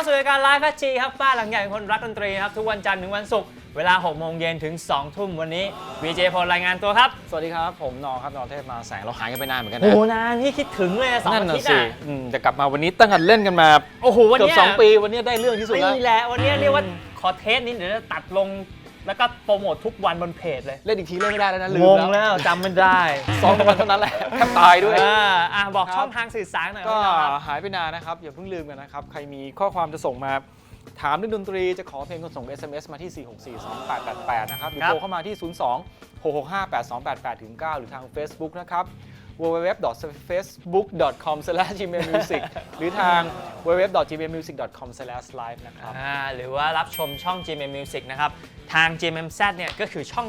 าสู่รายการไลฟ์แฟจีครับบ้านหลังใหญ่ของคนรักดนตรีครับทุกวันจันทร์ถึงวันศุกร์เวลา6โมงเย็นถึง 2 ทุ่มวันนี้วีเจพลรายงานตัวครับ สวัสดีครับ ผมนอครับนอเทพมาแสงเราหายกันไปนานเหมือนกันโอ้นะโหนานที่คิดถึงเลยอะสองนั่นอาน่ะทิตย์สิอะอืมจะกลับมาวันนี้ตั้งแต่เล่นกันมาโอ้โหวันเกือบเนี้ยสองปีวันนี้ได้เรื่องที่สุดแล้วนี่แหละวันเนี้ยเรียกว่าขอเทสนี้เดี๋ยวจะตัดลง แล้วก็โปรโมททุกวันบนเพจเลยเล่นอีกทีเล่นไม่ได้แล้วนะลืงมงแล้วแล้วจำไม่ได้ซ้อมกันเท่านั้นแหละแทบตายด้วยเอออะบอกครับช่องทางสื่อสารหน่อยก็พี่น้องครับ หายไปนานนะครับ อย่าเพิ่งลืมกันนะครับ ใครมีข้อความจะส่งมา ถามเรื่องดนตรีจะขอเพลงก็ส่ง SMS มาที่ 4642888 นะครับ หรือครับ โทรเข้ามาที่ 02 665 8288ถึง9หรือทาง Facebook นะครับ www.facebook.com/gmailmusic หรือทาง www.gmailmusic.com/live นะครับ อ่าหรือว่ารับชมช่อง GMM Music นะครับ ทาง GMMZ เนี่ยก็คือช่อง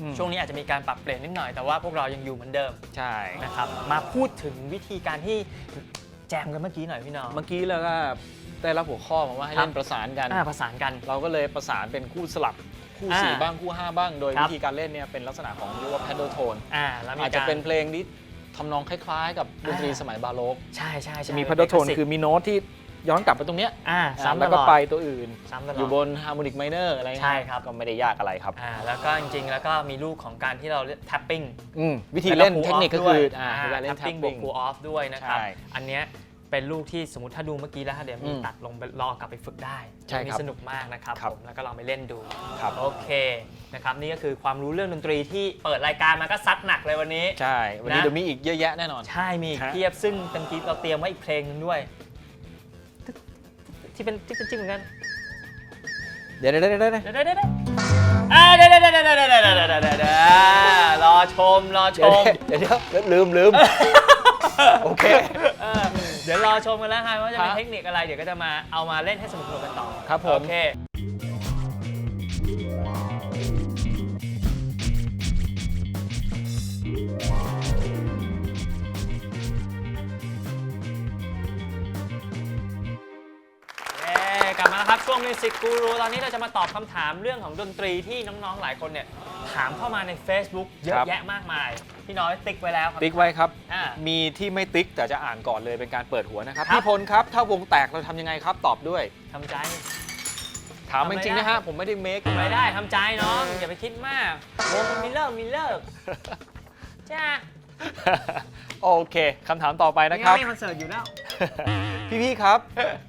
อืม10 ช่วงนี้อาจจะมีการปรับเปลี่ยนนิดหน่อยแต่ว่าพวกเรายังอยู่เหมือนเดิมใช่ นะครับ มาพูดถึงวิธีการที่แจมกันเมื่อกี้หน่อยพี่น้อง เมื่อกี้เราก็ได้รับหัวข้อมาว่าให้ครับ เล่นประสานกัน อ่าประสานกัน เราก็เลยประสานเป็นคู่สลับ คู่อ่าสี่บ้างคู่ห้าบ้าง โดยครับวิธีการเล่นเนี่ยเป็นลักษณะของเรียกว่า paddle tone อ่าแล้วมีอาจกาจะรเป็นเพลงที่ทำนองคล้ายๆ กับดนตรีอ่า สมัยบาโลกใช่ใช่ใช่จะมีเป็ paddle tone คลาสสิกคือมีโน้ตที่ย้อนกลับไปตรงเนี้ยอ่าอ่าซ้ำตแล้วลก็อดไปตัวอื่น ซ้ำตลอด อยู่บนฮาร์โมนิกไมเนอร์อะไรเงี้ยใช่ครับ ก็ไม่ได้ยากอะไรครับ อ่าแล้วก็จริงๆ แล้วก็มีลูกของการที่เราเล่น tapping อืมวิธีเล่นเทคนิคก็คืออ่าอ่าเวลาเล่น tapping บวก tapping pull off ด้วยนะครับ ใช่ อันเนี้ย เป็นลูกที่สมมติถ้าดูเมื่อกี้แล้วเดี๋ยวมีอืมตัดลงไปรอกลับไปฝึกได้ใช่มีครับสนุกมากนะครับครับผมแล้วก็ลองไปเล่นดูครับ โอเคนะครับนี่ก็คือความรู้เรื่องดนตรีที่เปิดรายการมาก็ซัดหนักเลยวันนี้ ใช่ วันนี้นะ เดี๋ยวมีอีกเยอะแยะแน่นอน ใช่มีอีกฮะเพียบซึ่งเต็มกี้เราเตรียมไว้อีกเพลงหนึงด้วยตึ๊ดที่เป็นที่เป็นจิ้มเหมือนกันเดี๋ยวเดี๋ยวเดี๋ยวเดี๋ยวเดี๋ยวเดี๋ยวเดี๋ยวอ่าเดี๋ยวเดี๋ยวเดี๋ยวเดี๋ยวเดี๋ยวเดี๋ยวเดี๋ยวเดี๋ยวเดี๋ยวเดี๋ยวรอชมรอชมเดี๋ยวเดี๋ยวเดี๋ยวลืมลืมโอเค เออ เดี๋ยวรอชมกันแล้วกันว่าจะเป็นฮะเทคนิคอะไรเดี๋ยวก็จะมาเอามาเล่นให้สนุกสนุกกันต่อครับผม โอเคเย้กลับมาแล้วครับช่วงมิวสิกกูรูตอนนี้เราจะมาตอบคำถามเรื่องของดนตรีที่น้องๆหลายคนเนี่ย ถามเข้ามาใน Facebook เยคอะรับ แยะมากมาย พี่น้อยติ๊กไว้แล้วครับติ๊กไว้ครับ อ่า มีที่ไม่ติ๊กแต่จะอ่านก่อนเลยเป็นการเปิดหัวนะครับครับ พี่พลครับ ถ้าวงแตกเราทำยังไงครับตอบด้วย ทำใจ ถามทำไม่จริงๆได้นะฮะผมไม่ได้เมคไม่ได้ทำใจน้องอย่าไปคิดมากวงมันมีเลิกมีเลิกจ้าโอเคคำถามต่อไปนะครับไม่คอนเสิร์ตอยู่แล้ว พี่ๆครับ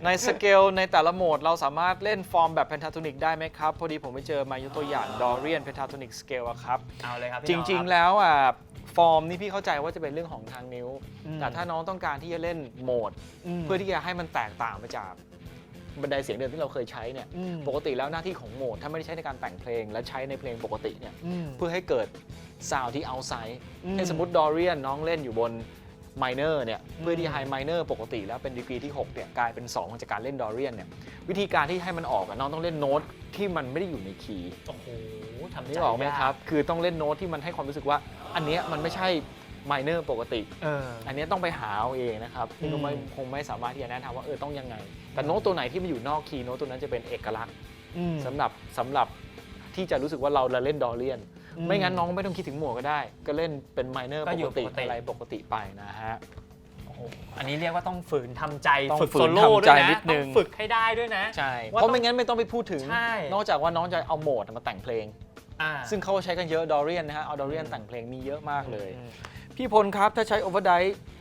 ในสเกลในแต่ละโหมดเราสามารถเล่นฟอร์มแบบเพนทาโทนิกได้ไหมครับ พอดีผมไปเจอมายกตัวอย่างดอเรียนเพนทาโทนิกสเกลครับ เอาเลยครับพี่จน้อริงคบๆแล้วอะฟอร์มนี่พี่เข้าใจว่าจะเป็นเรื่องของทางนิ้ว อืม แต่ถ้าน้องต้องการที่จะเล่นโหมดมเพื่อที่จะให้มันแตกต่างไปจากบันไดเสียงเดิมที่เราเคยใช้เนี่ยอืม ปกติแล้วหน้าที่ของโหมด ถ้าไม่ได้ใช้ในการแต่งเพลง และใช้ในเพลงปกติเนี่ยอืมเพื่อให้เกิดซาวที่เอาไซด์อืมให้สมมติดอเรียนน้องเล่นอยู่บนไมเนอร์เนี่ยอืมเพื่อที่ไฮไมเนอร์ปกติแล้วเป็นดีกรีที่6เนี่ยกลายเป็น 2 จากการเล่นดอเรียนเนี่ยวิธีการที่ให้มันออกอะน้องต้องเล่นโน้ตที่มันไม่ได้อยู่ในคีย์โอ้โหทำใจนี่ออกไหมยากครับ คือต้องเล่นโน้ตที่มันให้ความรู้สึกว่า อันเนี้ยมันไม่ใช่ไมเนอร์ปกติ เออ อันเนี้ยต้องไปหาเอาเองนะครับพี่ก็ไม่อืมคงไม่สามารถที่จะแนะนำว่าเออต้องยังไง แต่โน้ตตัวไหนที่มันอยู่นอกคีย์โน้ตตัวนั้นจะเป็นเอกลักษณ์อืมสำหรับสำหรับที่จะรู้สึกว่าเราเราเล่นดอเรียนอืม ไม่งั้นน้องไม่ต้องคิดถึงหมวกก็ได้ ก็เล่นเป็นไมเนอร์ก็ปอยู่กติปกติ อะไรปกติไปนะฮะ โอ้โหอันนี้เรียกว่าต้องฝืนทำใจต้องฝึกฝืโซนโล่ทำด้ใจวยนะนิดนึงต้องฝึกให้ได้ด้วยนะ ใช่ ว่าเพราะไม่งั้นไม่ต้องไปพูดถึง ใช่ นอกจากว่าน้องจะเอาโหมดมาแต่งเพลง อ่าซึ่งเขาใช้กันเยอะดอเรียนนะฮะเอาดอเรียนอืมแต่งเพลงมีเยอะมากเลย อืมพี่พลครับถ้าใช้โอเวอร์ได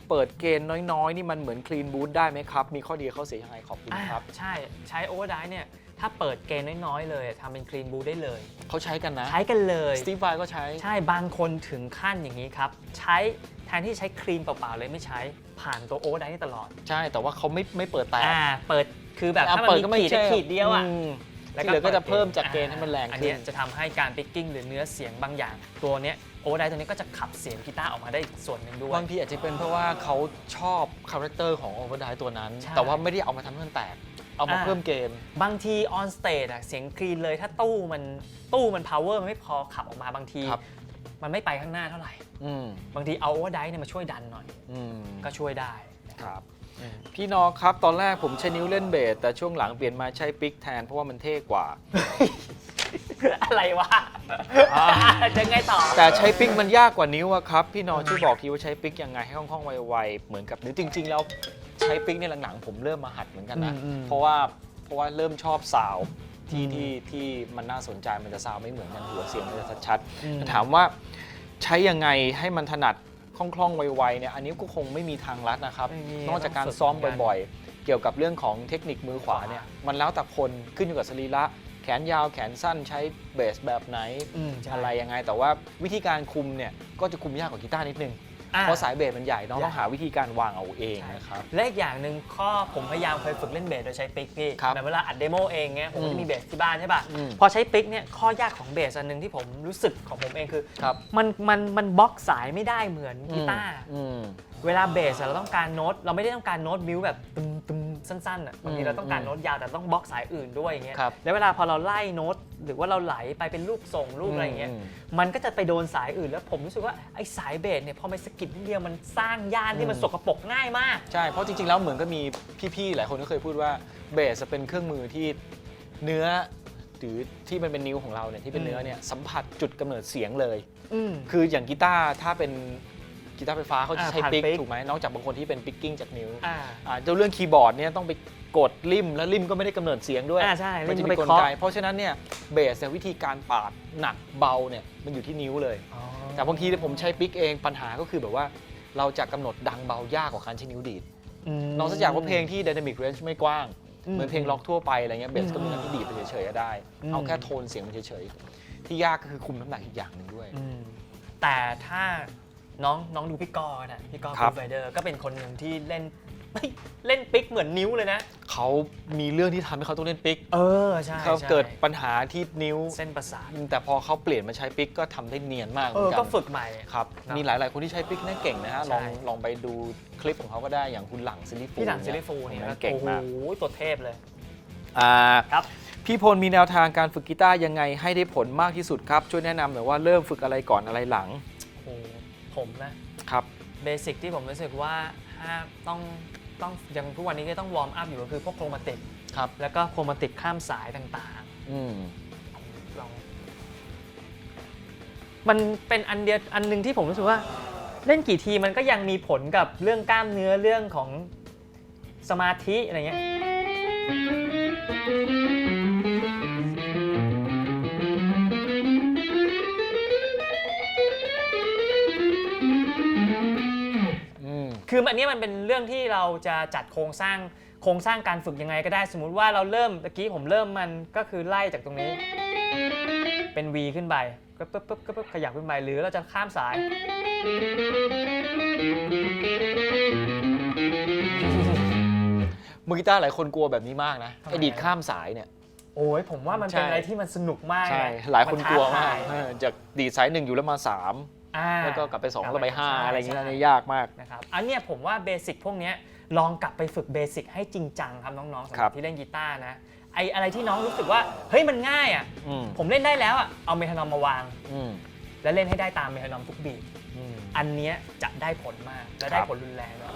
เปิดเกณฑ์น้อยๆ นี่มันเหมือนคลีนบูทได้ไหมครับ มีข้อดีข้อเสียยังไงขอบคุณอ่าครับ ใช่ใช้โอเวอร์ไดเนี่ย ถ้าเปิดเกณฑ์น้อยๆ เลยทำเป็นคลีนบูได้เลย เขาใช้กันนะใช้กันเลย สตีฟไวก็ใช้ ใช่บางคนถึงขั้นอย่างนี้ครับ ใช้แทนที่ใช้ครีมเปล่าๆเลยไม่ใช้ผ่านตัวโอเวอร์ไดนี่ตลอดใช่แต่ว่าเขาไม่ไม่เปิดแตกอ่าเปิดคือแบบอะถ้ามันเปิดมีก็ไม่ขีดใช่ขีดเดียวอะมที่เหลือก็จะเพิ่มจากเกณฑ์ให้มันแรงอันขึ้เนี้ยนจะทำให้การปิกกิ้งหรือเนื้อเสียงบางอย่าง ตัวเนี้ยโอเวอร์ไดตัวนี้ก็จะขับเสียงกีตาร์ออกมาได้อีกส่วนหนึ่งด้วย บางทีอาจจะเป็นเพราะว่าเขาชอบคาแรคเตอร์ของโอเวอร์ไดตัวนั้น ใช่ แต่ว่าไม่ได้เอามาทำให้มันแตก เอามาอ่า เพิ่มเกม บางทีออนสเตจอะเสียงคลีนเลยถ้าตู้มันตู้มัน power มันไม่พอขับออกมาบางที ครับ มันไม่ไปข้างหน้าเท่าไหร่ อืมบางทีเอาโอเวอร์ไดเนี่ยมาช่วยดันหน่อย อืมก็ช่วยได้ ครับ อืม พี่นอครับตอนแรกผมใช้นิ้วเล่นเบสแต่ช่วงหลังเปลี่ยนมาใช้ปิกแทนเพราะว่ามันเท่กว่า อะไรวะอ่าจะไงต่อ แต่ใช้ปิกมันยากกว่านิ้วอะครับ พี่นอช่วยบอกทีว่าใช้ปิกยังไงให้คล่องๆไวๆเหมือนกับนิ้วจริง ๆ แล้ว ใช้ปิกในยหลังๆ ผมเริ่มมาหัดเหมือนกันนะอืมอืมเพราะว่าเพราะว่าเริ่มชอบซาวด์ที่อืมที่ที่มันน่าสนใจมันจะซาวด์ไม่เหมือนกันหัวเสียงมันจะชัดอืมๆถามว่าใช้ยังไงให้มันถนัดคล่องๆไวๆเนี่ยอันนี้ก็คงไม่มีทางลัดนะครับ ไม่มีนอกจากการต้องฝึกซ้อมเหมือนกันบ่อยๆ เกี่ยวกับเรื่องของเทคนิคมือขวาเนี่ยมันแล้วแต่คนขึ้นอยู่กับสรีระแขนยาวแขนสั้นใช้เบสแบบไหน อืมใช่ อะไรยังไงแต่ว่าวิธีการคุมเนี่ยก็จะคุมยากกว่ากีตาร์นิดนึง อะเพราะสายเบสมันใหญ่น้องใหญ่ต้องหาวิธีการวางเอาเองนะครับ และอีกอย่างหนึ่งข้อผมพยายามเคยฝึกเล่นเบสโดยใช้ปิกพี่ครับแบบเวลาอัดเดโมเองเงี้ยผมก็อืมจะมีเบสที่บ้านใช่ป่ะอืม พอใช้ปิกเนี่ยข้อยากของเบสอันหนึ่งที่ผมรู้สึกของผมเองคือ ครับมันมันมันบล็อกสายไม่ได้เหมือนกีตาร์ อืม เวลาเบสอะเราต้องการโน้ตเราไม่ได้ต้องการโน้ตบิวแบบตึมตึมสั้นๆอะบางทีอืมเราต้องการอืมโน้ตยาวแต่ต้องบล็อกสายอื่นด้วยอย่างเงี้ยครับแล้วเวลาพอเราไล่โน้ตหรือว่าเราไหลไปเป็นลูกส่งลูกอะไรอย่างเงี้ยมมันก็จะไปโดนสายอื่น แล้วผมรู้สึกว่าไอ้สายเบสเนี่ยพอมันสะกิดนิดเดียวมันสร้างย่านที่มันอืมสกปรกง่ายมาก ใช่ เพราะจริง ๆ แล้วเหมือนก็มีพี่ ๆ หลายคนก็เคยพูดว่าเบสจะเป็นเครื่องมือที่เนื้อหรือที่มันเป็นนิ้วของเราเนี่ยที่เป็นเนื้อเนี่ยสัมผัสจุดกำเนิดเสียงเลย อืม คืออย่างกีตาร์ถ้าเป็น กีตาร์ไฟฟ้าเขาจะอ่าใช้ผ่านปิกปิกถูกไหมนอกจากบางคนที่เป็นปิกกิ้งจากนิ้วอ่า อ่าเจ้าเรื่องคีย์บอร์ดเนี่ยต้องไปกดริมแล้วริมก็ไม่ได้กำเนิดเสียงด้วยอ่าใช่มันจะริมมีก็กไปลเคาะไกเพราะฉะนั้นเนี่ยเบสเนี่ยวิธีการปาดหนักเบาเนี่ยมันอยู่ที่นิ้วเลย แต่บางทีเนี่ยผมใช้ปิกเองปัญหาก็คือแบบว่า เราจะกำหนดดังเบายากกว่าการใช้นิ้วดีดม นอกจากว่าเพลงที่ dynamic range ไม่กว้าง อืมเหมือนเพลงล็อกทั่วไปอะไรเงี้ยเบสก็มีอืมน้ำที่ดีดไปเฉยๆก็ได้ อืม เอาแค่โทนเสียงมันเฉยๆ ที่ยากก็คือคุมน้ำหนักอีกอย่างหนึ่งด้วย อืมแต่ถ้า น้องน้องดูพี่กอนะพี่กอครับไฟเดอร์ก็เป็นคนหนึ่งที่เล่นเฮ้ยเล่นปิกเหมือนนิ้วเลยนะ เขามีเรื่องที่ทำให้เขาต้องเล่นปิกเออใช่เขาใช่เกิดปัญหาที่นิ้ว เส้นประสาทแต่พอเขาเปลี่ยนมาใช้ปิกก็ทำได้เนียนมากเหเอมืออนกัก็นฝึกใหม่ ครับเนอะมีหลาย ๆ คนที่ใช้ปิกน่าเก่งนะฮะใช่ลองลองไปดูคลิปของเขาก็ได้อย่างคุณหลังซิลิฟูพี่หลังซิลิฟูเนี่ยเก่งมากโอ้โหตัวเทพเลย อ่าครับ พี่พลมีแนวทางการฝึกกีตาร์ยังไงให้ได้ผลมากที่สุดครับ ช่วยแนะนำหน่อยว่าเริ่มฝึกอะไรก่อนอะไรหลังโอ้โห ผมนะครับเบสิกที่ผมรู้สึกว่าห้ามต้องต้องยังทุกวันนี้ก็ต้องวอร์มอัพอยู่ก็คือพวกโครมาติกครับแล้วก็โครมาติกข้ามสายต่างอืมๆลองมันเป็นอันเดียวอันหนึ่งที่ผมรู้สึกว่า เล่นกี่ทีมันก็ยังมีผลกับเรื่องกล้ามเนื้อเรื่องของสมาธิอะไรเงี้ยอืม คืออันเนี้ยมันเป็นเรื่องที่เราจะจัดโครงสร้างโครงสร้างการฝึกยังไงก็ได้สมมุติว่าเราเริ่มตะกี้ผมเริ่มมันก็คือไล่จากตรงนี้ เป็น V ขึ้นไปก็ปึ๊บปึ๊บปึ๊บปึ๊บขยับขึ้นไปหรือเราจะข้ามสาย มือกีตาร์หลายคนกลัวแบบนี้มากนะทำไม ไอ้ดีดข้ามสายเนี่ย โอ้ยผมว่ามันเป็นใช่อะไรที่มันสนุกมากใช่นะหลายคนกลัวมากท้ทยเออจากดีดสายหนึ่งอยู่แล้วมาสาม อ่า แล้วก็กลับไปสองแล้วไปห้าใช่อะไรอย่างเงี้ยใช่นี่ยากมาก นะครับอันเนี้ยผมว่าเบสิกพวกเนี้ยลองกลับไปฝึกเบสิกให้จริงจังครับน้องๆสำหครัรับบที่เล่นกีตาร์นะไออะไรที่น้องรู้สึกว่าเฮ้ยมันง่ายอะอืม ผมเล่นได้แล้วอะเอาเมทานอมมาวาง อืมแล้วเล่นให้ได้ตามเมทานอมทุกบีทอืม อันเนี้ยจะได้ผลมากและได้ครับ ผลรุนแรงด้วย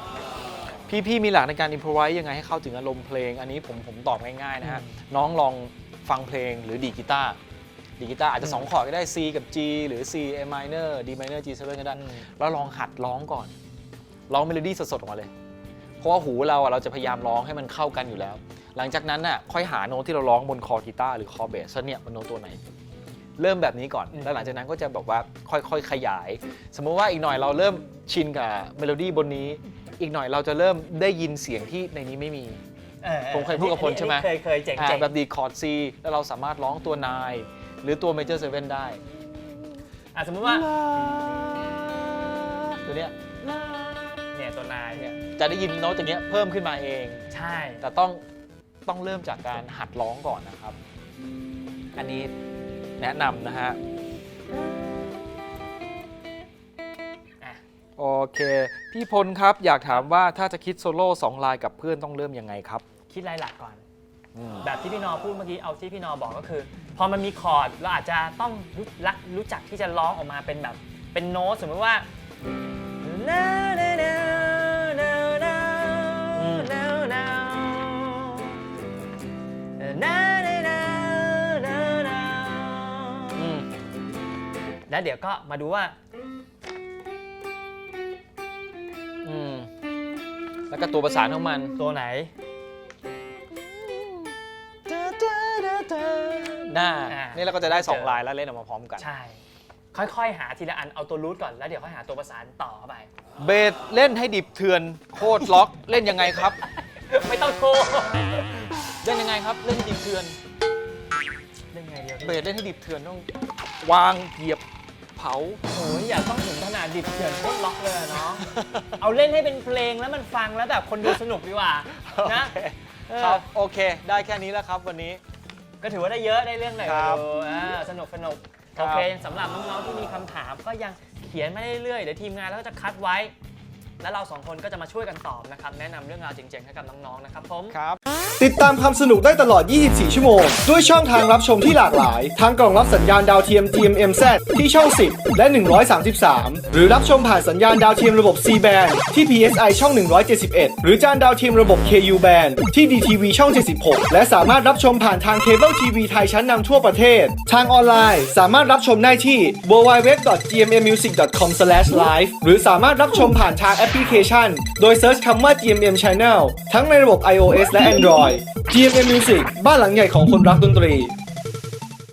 พี่พี่มีหลักในการอินพ o ไว s e ยังไงให้เข้าถึงอารมณ์เพลง อันนี้ผมผมตอบง่ายๆนะฮะ อืม น้องลองฟังเพลงหรือดีดกีตาร์ ดีดกีตาร์อาจจะอืม2คอร์ดก็ได้ C กับ G หรือ C A minor D minor G 7ก็ได้ แล้วลองหัดร้องก่อน ร้องเมโลดี้สดๆออกมาเลย เพราะว่าหูเราอะเราจะพยายามร้องให้มันเข้ากันอยู่แล้ว หลังจากนั้นน่ะค่อยหาโน้ตที่เราร้องบนคอกีตาร์หรือคอเบสว่าเนี่ยมันโน้ตตัวไหน เริ่มแบบนี้ก่อนอืมแล้วหลังจากนั้นก็จะแบบว่าค่อยๆขยาย สมมุติว่าอีกหน่อยเราเริ่มชินกับเมโลดี้บนนี้ อีกหน่อยเราจะเริ่มได้ยินเสียงที่ในนี้ไม่มีออผมเคยพูดกับคนใช่ไหมเคยเคยเจ๋งอ่าเจ๋งแบบดีคอร์ด C แล้วเราสามารถร้องตัวนาย หรือตัวเมเจอร์เซเว่นได้อะสมมติว่าตัวเนี้ยเนี่ยตัวนายเนี่ยจะได้ยินโน้ตอย่างเงี้ยเพิ่มขึ้นมาเอง ใช่ แต่ต้องต้องเริ่มจากการหัดร้องก่อนนะครับ อันนี้แนะนำนะฮะอะโอเค พี่พลครับอยากถามว่าถ้าจะคิดโซโล่สองลายกับเพื่อนต้องเริ่มยังไงครับ คิดรายหลักก่อนอืม แบบที่พี่นอพูดเมื่อกี้เอาที่พี่นอบอกก็คือ พอมันมีคอร์ดเราอาจจะต้องรู้รักรู้จักที่จะร้องออกมาเป็นแบบเป็นโน้ตสมมติว่านานานานานาอืมนานานานานานานาอืมแล้วเดี๋ยวก็มาดูว่าอืมแล้วก็ตัวประสานของมันตัวไหน หน้าอ่านี่เราก็จะได้เจอ2ลายแล้วเล่นออกมาพร้อมกัน ใช่ ค่อยๆ หาทีละอันเอาตัวรูทก่อนแล้วเดี๋ยวค่อยหาตัวประสานต่อเข้าไป เบสเล่นให้ดิบเถื่อนโคตรล็อกเล่นยังไงครับ ไม่ต้องโทรเล่นยังไงครับเล่นให้ดิบเถื่อน เล่นไงเดียวเบสเล่นให้ดิบเถื่อนต้องวางเหยียบเผา โอ้ยอย่าต้องถึงขนาดดิบเถื่อนโคตรล็อกเลยอะเนาะ เอาเล่นให้เป็นเพลงแล้วมันฟังแล้วแบบคนดูสนุกดีกว่านะเออครับ โอเค ได้แค่นี้แล้วครับวันนี้ ก็ถือว่าได้เยอะได้เรื่องไหนครับเอออ่าสนุกสนุกครัโอบ เคสำหรับน้องๆที่มีคำถามก็ยังเขียนมาเรื่อยๆเดี๋ยวทีมงานเราก็จะคัดไว้ แล้วเราสองคนก็จะมาช่วยกันตอบนะครับแนะนำเรื่องราวเจ๋งๆให้กับน้องๆนะครับผม ครับ ติดตามความสนุกได้ตลอด 24 ชั่วโมง ด้วยช่องทางรับชมที่หลากหลายทั้งกล่องรับสัญญาณดาวเทียม GMMZ ที่ช่อง 10 และ 133 หรือรับชมผ่านสัญญาณดาวเทียมระบบ C band ที่ PSI ช่อง 171 หรือจานดาวเทียมระบบ KU band ที่ DTV ช่อง 76 และสามารถรับชมผ่านทางเคเบิลทีวีไทยชั้นนำทั่วประเทศ ทางออนไลน์สามารถรับชมได้ที่ www.gmmmusic.com/live หรือสามารถรับชมผ่านทางแอปพลิเคชัน โดยเซิร์ชคำว่า GMM Channel ทั้งในระบบ iOS และ Android GMM Music บ้านหลังใหญ่ของคนรักดนตรี